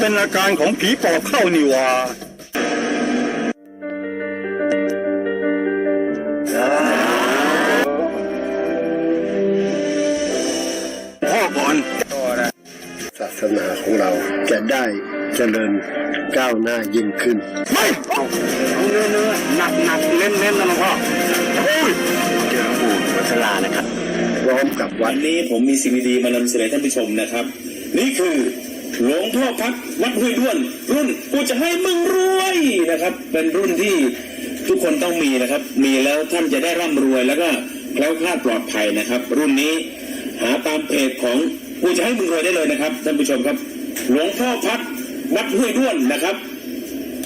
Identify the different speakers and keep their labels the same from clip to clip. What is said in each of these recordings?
Speaker 1: เป็นอาการของผีปอบเข้านี่หว่าพ่อก่อน
Speaker 2: ศาสนาของเราจะได้เจริญก้าวหน้ายิ่งขึ้น
Speaker 1: ไม่เอาเอาเนื้อเนื้อหนักหนักเน้นเน้นนะหลวงพ่อโอ้ยเจอปู่วัชรานะครับ
Speaker 2: พร้อมกับวั
Speaker 3: วั
Speaker 2: ด
Speaker 3: นนี้ผมมีสิ่งดีๆมานำเสนอท่านผู้ชมนะครับ นี่คือ หลวงพ่อพักวัดห้วยด้วน รุ่นกูจะให้มึงรวยนะครับ เป็นรุ่นที่ทุกคนต้องมีนะครับ มีแล้วท่านจะได้ร่ำรวยแล้วก็แคล้วคลาดปลอดภัยนะครับ รุ่นนี้หาตามเพจของกูจะให้มึงรวยได้เลยนะครับท่านผู้ชมครับ หลวงพ่อพักวัดห้วยด้วนนะครับ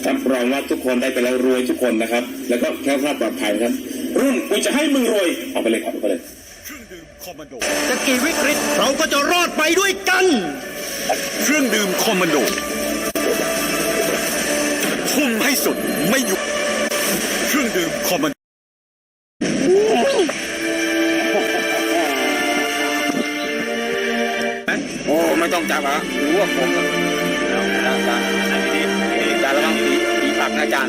Speaker 3: รับรองว่าทุกคนได้ไปแล้วรวยทุกคนนะครับ แล้วก็แคล้วคลาดปลอดภัยครับ รุ่นกูจะให้มึงรวยเอาไปเลยครับเอาไปเลย
Speaker 4: จะกี่วิกฤตเราก็จะรอดไปด้วยกัน
Speaker 5: เครื่องดื่มคอมมานโดทุ่มให้สุดไม่หยุด เครื่องดื่มคอมมานโด
Speaker 1: โอ้ ไม่ต้องจับอะรู้ว่าผมอะเอาเอาเอาอันนี้ดีดีการระวังผีผีปักนะจาร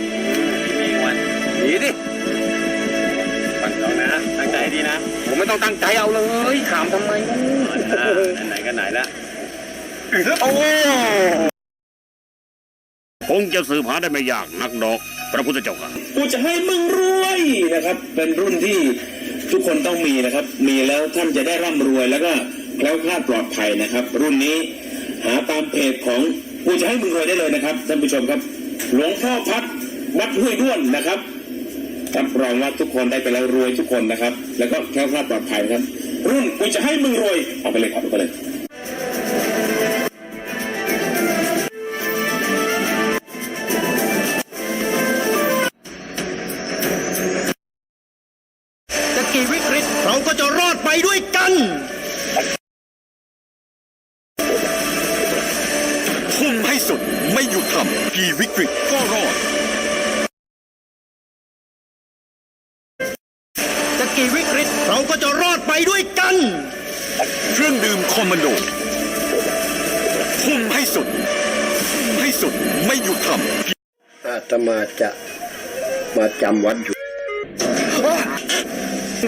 Speaker 1: มีวันดีดิปักเอานะ ตั้งใจดีนะ ผมไม่ต้องตั้งใจเอาเลย ถามทำไมไหนๆก็ไหนละ โอ้
Speaker 6: คงจะสืบหาได้ไม่ยากนักดอก พระพุทธเจ้าค่ะ
Speaker 3: กูจะให้มึงรวยนะครับ เป็นรุ่นที่ทุกคนต้องมีนะครับ มีแล้วท่านจะได้ร่ำรวยแล้วก็แคล้วคลาดปลอดภัยนะครับ รุ่นนี้หาตามเพจของกูจะให้มึงรวยได้เลยนะครับท่านผู้ชมครับ หลวงพ่อพัดวัดห้วยด้วนนะครับรับรองว่าทุกคนได้ไปแล้วรวยทุกคนนะครับ แล้วก็แคล้วคลาดปลอดภัยครับ รุ่นกูจะให้มึงรวยเอาไปเลยครับเอาไปเลย
Speaker 4: ไม่
Speaker 5: หยุดทำกี่วิกฤตก็รอด
Speaker 4: จะกี่วิกฤตเราก็จะรอดไปด้วยกัน
Speaker 5: เครื่องดื่มคอมมานโดทุ่มให้สุดทุ่มให้สุดไม่หยุดทำ
Speaker 2: อาตมาจะมาจำวัดอยู่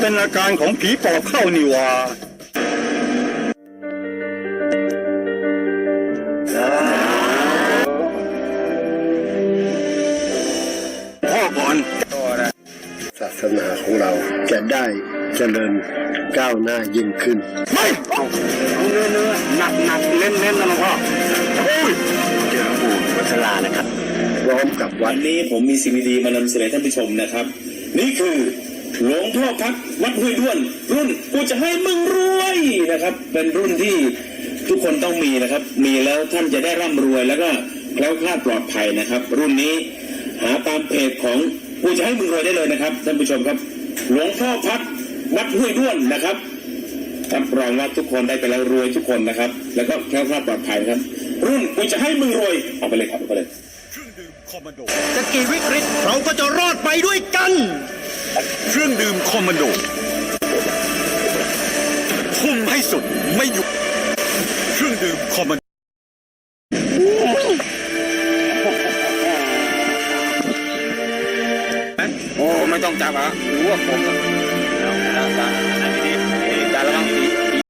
Speaker 1: เป็นอาการของผีปอบเข้านี่หว่า พ่อก่อน
Speaker 2: ศาสนาของเราจะได้เจริญก้าวหน้ายิ่งขึ้น
Speaker 1: ไม่เอาเอาเนื้อเนื้อหนักหนักเน้นเน้นนะหลวงพ่อโอ้ยเจอปู่วัชรานะครับ
Speaker 2: พร้อมกับวั
Speaker 3: วั
Speaker 2: ด
Speaker 3: นนี้ผมมีสิ่งดีๆมานำเสนอท่านผู้ชมนะครับ นี่คือหลวงพ่อพักวัดห้วยด้วน รุ่นกูจะให้มึงรวยนะครับ เป็นรุ่นที่ทุกคนต้องมีนะครับ มีแล้วท่านจะได้ร่ำรวยแล้วก็แคล้วคลาดปลอดภัยนะครับ รุ่นนี้ หาตามเพจของกูจะให้มึงรวยได้เลยนะครับท่านผู้ชมครับ หลวงพ่อพักวัดห้วยด้วนนะครับรับรองว่าทุกคนได้ไปแล้วรวยทุกคนนะครับ แล้วก็แคล้วคลาดปลอดภัยนะครับ รุ่นกูจะให้มึงรวยเอาไปเลยครับเอาไปเลย
Speaker 5: เครื่องดื่มคอมมานโด
Speaker 4: จะกี่วิกฤตเราก็จะรอดไปด้วยกัน
Speaker 5: เครื่องดื่มคอมมานโดทุ่มให้สุดไม่หยุดเครื่องดื่มคอมมานโด
Speaker 1: โอ้ไม่ต้องจับอะรู้ว่าผมแล้วนะจ๊ะอันนี้ด
Speaker 7: ีจ้าระ
Speaker 1: วังตี